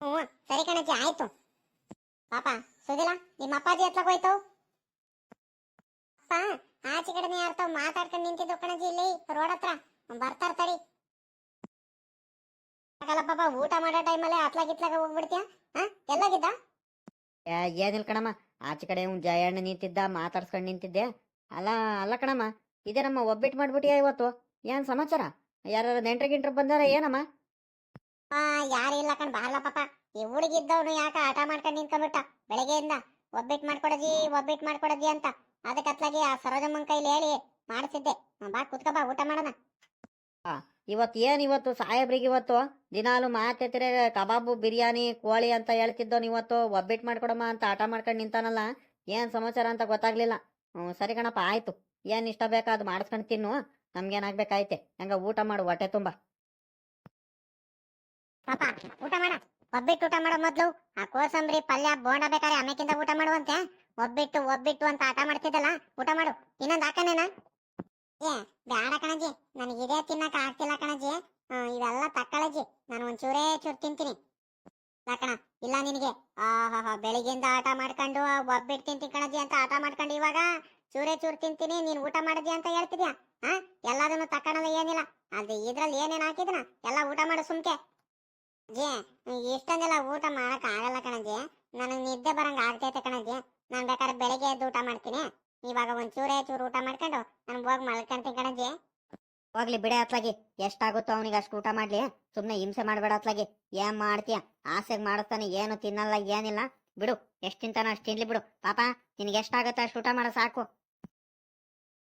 ಹ್ಞೂ ಸರಿ ಕಣಜ್ಜಿ ಆಯ್ತು ಪಾಪ ಸುಧಿಲ ನಿಮ್ಮ ಅಪ್ಪಾಜಿ ಎತ್ಲಕ್ ಹೋಯ್ತು ಆಚೆ ಕಡೆನೇ ಯಾರ್ತಾವ್ ಮಾತಾಡ್ಕೊಂಡು ನಿಂತಿದ್ದು ಕಣಜ್ಜಿ ಇಲ್ಲಿ ರೋಡ್ ಹತ್ರ ಬರ್ತಾರ ತಡಿ ಆಗಲ್ಲ ಪಾಪ ಊಟ ಮಾಡೋ ಟೈಮಲ್ಲೇ ಅತ್ಲಾಗ ಇತ್ಲಾಗ ಹೋಗ್ಬಿಡ್ತೀಯ ಹಾ ಎಲ್ಲೋಗಿದ್ದ ಏನಿಲ್ಲ ಕಣಮ್ಮ ಆಚೆ ಕಡೆ ಜಯಣ್ಣ ನಿಂತಿದ್ದ ಮಾತಾಡ್ಸ್ಕೊಂಡು ನಿಂತಿದ್ದೆ ಅಲ್ಲ ಅಲ್ಲ ಕಣಮ್ಮ ಇದೇನಮ್ಮ ಒಬ್ಬಿಟ್ಟು ಮಾಡ್ಬಿಟ್ಟಿಯಾ ಇವತ್ತು? ಏನ್ ಸಮಾಚಾರ? ಯಾರು ನೆಂಟ್ರ ಗಿಂಟ್ರ ಬಂದಾರ ಏನಮ್ಮ? ಆ ಯಾರು ಇಲ್ಲ ಕಣ್ ಬಾರಲ್ಲ ಪಾಪ. ಈ ಹುಡುಗಿದ್ದವನು ಯಾಕ ಆಟ ಮಾಡ್ಕೊಂಡು ನಿಂತ್ಕೊಂಡ್ಬಿಟ್ಟ? ಬೆಳಗ್ಗೆಯಿಂದ ಒಬ್ಬಿಟ್ಟು ಮಾಡ್ಕೊಡಜಿ ಒಬ್ಬಿಟ್ಟು ಮಾಡ್ಕೊಡಜಿ ಅಂತ. ಅದಕ್ಕೆ ಅತ್ಲಾಗಿ ಆ ಸರೋಜಮ್ಮನ ಕೈಲಿ ಹೇಳಿ ಮಾಡಿಸಿದ್ದೆ. ಬಾ ಕುತ್ಕೋ ಬಾ ಊಟ ಮಾಡೋಣ. ಇವತ್ತು ಏನ್ ಇವತ್ತು ಸಾಹೇಬ್ರಿಗೆ ಇವತ್ತು? ದಿನಾಲು ಮಾತೆತ್ತಿರೆ ಕಬಾಬು ಬಿರಿಯಾನಿ ಕೋಳಿ ಅಂತ ಹೇಳ್ತಿದ್ದವ್ ಇವತ್ತು. ಒಬ್ಬಿಟ್ಟು ಮಾಡ್ಕೊಡಮ್ಮ ಅಂತ ಆಟ ಮಾಡ್ಕೊಂಡು ನಿಂತಾನಲ್ಲ. ಏನ್ ಸಮಾಚಾರ ಅಂತ ಗೊತ್ತಾಗ್ಲಿಲ್ಲ. ಹ್ಞೂ ಸರಿ ಕಣಪ್ಪ ಆಯ್ತು. ಏನ್ ಇಷ್ಟ ಬೇಕಾ ಅದು ಮಾಡಿಸ್ಕೊಂಡು ತಿನ್ನು. ನಮ್ಗೇನಾಗ್ಬೇಕಾಯ್ತೆ. ಹಂಗ ಊಟ ಮಾಡು, ಹೊಟ್ಟೆ ತುಂಬ. ಊಟ ಮಾಡ. ಒಬ್ಬಿಟ್ಟು ಊಟ ಮಾಡೋ ಮೊದ್ಲು ಆ ಕೋಸಂಬರಿ, ಪಲ್ಯ, ಬೋಂಡ ಬೇಕಾರೆ ಆಮೇಕಿಂದ ಊಟ ಮಾಡುವಂತೆ. ಒಬ್ಬಿಟ್ಟು ಒಬ್ಬಿಟ್ಟು ಅಂತ ಆಟ ಮಾಡ್ತಿದ್ದಲ್ಲ, ಊಟ ಮಾಡು. ಇನ್ನೊಂದು ಹಾಕನೇನ ಏ, ಬ್ಯಾಡ ಕಣಜಿ ನನಗೆ ಇದೇ ತಿನ್ನಕ ಆಗ್ತಿಲ್ಲ ಕಣಜಿ ಇವೆಲ್ಲ ತಕ್ಕಳಜಿ ನಾನು ಒಂದ್ ಚೂರೇ ತಿಂತೀನಿ. ಕಣ, ಇಲ್ಲ ನಿನಗೆ. ಆಹಾ ಬೆಳಿಗ್ಗೆಯಿಂದ ಆಟ ಮಾಡ್ಕೊಂಡು, ಒಬ್ಬಿಟ್ಟು ತಿಂತೀನಿ ಕಣಜಿ ಅಂತ ಆಟ ಮಾಡ್ಕೊಂಡು ಇವಾಗ ಚೂರೇ ಚೂರು ತಿಂತೀನಿ, ನೀನ್ ಊಟ ಮಾಡಿದ್ಯಾ ಅಂತ ಹೇಳ್ತಿದ್ಯಾ? ಹಾ? ಎಲ್ಲದನ್ನು ತಕ್ಕಣದ ಏನಿಲ್ಲ. ಅದು ಇದ್ರಲ್ಲಿ ಏನೇನ್ ಹಾಕಿದ್ನ? ಎಲ್ಲ ಊಟ ಮಾಡು ಸುಮ್ಕೆ. ಜೇ, ಇಷ್ಟೊಂದೆಲ್ಲ ಊಟ ಮಾಡಕ್ ಆಗಲ್ಲ ಕಣಜಿ ನನಗ್ ನಿದ್ದೆ ಬರಂಗ ಆಗ್ತೈತೆ ಕಣಜಿ ನಾನ್ ಬೇಕಾದ್ರೆ ಬೆಳಿಗ್ಗೆ ಎದ್ದು ಊಟ ಮಾಡ್ತೀನಿ. ಇವಾಗ ಒಂದ್ ಚೂರೇ ಚೂರು ಊಟ ಮಾಡ್ಕೊಂಡು ನಾನು ಹೋಗಿ ಮಲ್ಕೊಂತೀನಿ ಕಣಜಿ ಹೋಗ್ಲಿ ಬಿಡೆ ಅತ್ಲಾಗಿ. ಎಷ್ಟಾಗುತ್ತೋ ಅವನಿಗೆ ಅಷ್ಟು ಊಟ ಮಾಡ್ಲಿ. ಸುಮ್ನೆ ಹಿಂಸೆ ಮಾಡ್ಬೇಡ ಅತ್ಲಾಗಿ. ಏನ್ ಮಾಡ್ತೀಯ? ಆಸೆಗ್ ಮಾಡಿಸ್ತಾನೆ, ಏನು ತಿನ್ನಲ್ಲ, ಏನಿಲ್ಲ. ಬಿಡು, ಎಷ್ಟ್ ತಿಂತಾನೋ ಅಷ್ಟು ತಿನ್ಲಿ ಬಿಡು. ಪಾಪ, ನಿನ್ಗೆ ಎಷ್ಟಾಗುತ್ತೋ ಅಷ್ಟು ಊಟ ಮಾಡೋ ಸಾಕು.